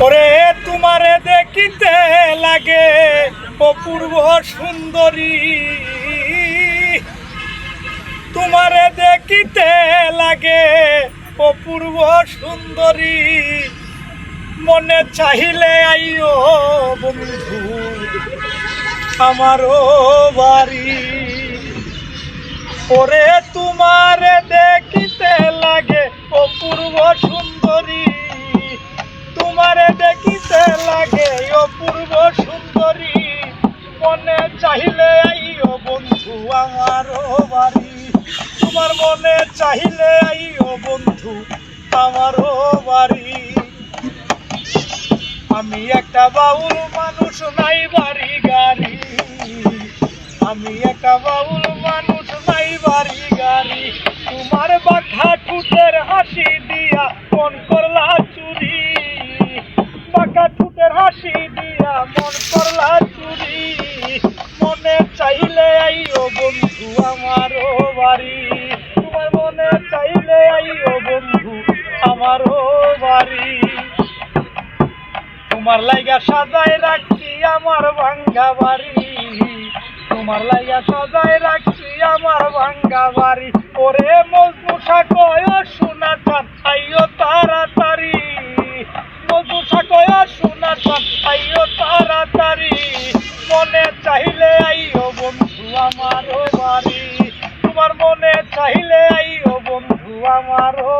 ওরে তোমারে দেখিতে লাগে অপূর্ব সুন্দরী। তোমারে দেখিতে লাগে অপূর্ব সুন্দরী। মনে চাহিলে আইও বন্ধু, আমারও বাড়ি। ওরে তোমারে দেখিতে লাগে অপূর্ব তোমারে দেখিতে লাগে অপূর্ব সুন্দরী। মনে চাহিলে আইও বন্ধু আমারও বাড়ি। তোমার মনে চাহিলে আইও বন্ধু আমারও বাড়ি। আমি একটা বাউল মানুষ, নাই বাড়ি গাড়ি। আমি একটা বাউল মানুষ, নাই বাড়ি গাড়ি। তোমার বাঘা ঠুটের হাসি দিয়া মন হাসি দিয়া মন করলা চুরি। মনে চাইলে আইও বন্ধু আমারও বাড়ি। তোমার মনে চাইলে আইও বন্ধু আমারও বাড়ি। তোমার লাইগা সাজায় রাখছি আমার ভাঙ্গা বাড়ি। তোমার লাইগা সাজায় রাখছি আমার ভাঙ্গা বাড়ি। ওরে মজনুষা